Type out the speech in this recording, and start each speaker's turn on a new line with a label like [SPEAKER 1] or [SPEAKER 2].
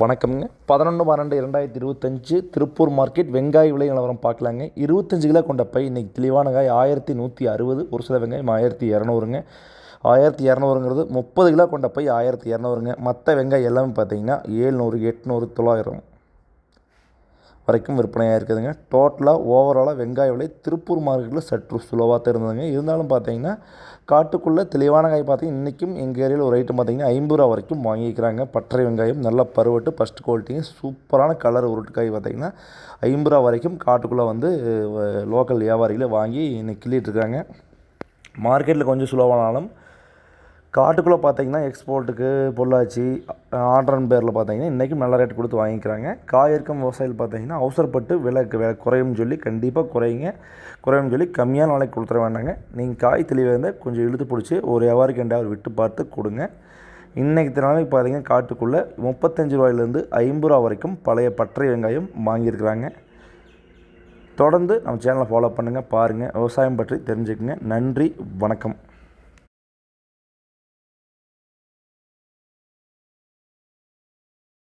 [SPEAKER 1] வணக்கம்ங்க. பதினொன்று பன்னெண்டு இரண்டாயிரத்தி இருபத்தஞ்சு திருப்பூர் மார்க்கெட் வெங்காய விலை நிலவரம் பார்க்கலாங்க. இருபத்தஞ்சு கிலோ கொண்ட பை இன்றைக்கி தெளிவான காய் ஆயிரத்தி நூற்றி அறுபது ஒரு சில வெங்காயம் ஆயிரத்தி இரநூறுங்க. ஆயிரத்தி இரநூறுங்கிறது முப்பது கிலோ கொண்ட பை ஆயிரத்தி இரநூறுங்க. மற்ற வெங்காயம் எல்லாமே பார்த்தீங்கன்னா ஏழ்நூறு எட்நூறு தொள்ளாயிரம். வரைக்கும் விற்பனையாக இருக்குதுங்க. டோட்டலாக ஓவராலாக வெங்காய விலை திருப்பூர் மார்க்கெட்டில் சற்று சுலோவாக தான் இருந்ததுங்க. இருந்தாலும் பார்த்தீங்கன்னா காட்டுக்குள்ளே தெளிவான காய் பார்த்தீங்கன்னா இன்றைக்கும் எங்கள் ஏரியாவில் ஒரு ஐட்டம் பார்த்தீங்கன்னா ஐம்பது ரூபா வரைக்கும் வாங்கிக்கிறாங்க பற்றை வெங்காயம் நல்லா பருவட்டு ஃபஸ்ட் குவாலிட்டியும் சூப்பரான கலர் உருட்டுக்காய் பார்த்தீங்கன்னா ஐம்பது ரூபா வரைக்கும் காட்டுக்குள்ளே வந்து லோக்கல் வியாபாரிகளை வாங்கி இன்னைக்கு கிள்ளிட்டு இருக்காங்க. மார்க்கெட்டில் கொஞ்சம் சுலவானாலும் காட்டுக்குள்ளே பார்த்தீங்கன்னா எக்ஸ்போர்ட்டுக்கு பொள்ளாச்சி ஆர்டர்ன் பேரில் பார்த்தீங்கன்னா இன்றைக்கும் நல்ல ரேட் கொடுத்து வாங்கிக்கிறாங்க. காய் இருக்கும் விவசாயிகள் பார்த்தீங்கன்னா அவசரப்பட்டு விலை விலை குறையும்னு சொல்லி கண்டிப்பாக குறையுங்க. குறையும்னு சொல்லி கம்மியான நாளைக்கு கொடுத்துட வேண்டாங்க. நீங்கள் காய் தெளிவாக இருந்தால் கொஞ்சம் இழுத்து பிடிச்சி ஒரு எவ்வாறு ரெண்டாவது விட்டு பார்த்து கொடுங்க. இன்றைக்கி தினமே பார்த்தீங்கன்னா காட்டுக்குள்ளே முப்பத்தஞ்சு ரூபாயிலேருந்து ஐம்பது ரூபா வரைக்கும் பழைய பற்றை வெங்காயம் வாங்கியிருக்கிறாங்க. தொடர்ந்து நம்ம சேனலை ஃபாலோ பண்ணுங்கள் பாருங்கள் விவசாயம் பற்றி தெரிஞ்சுக்கங்க. நன்றி வணக்கம்.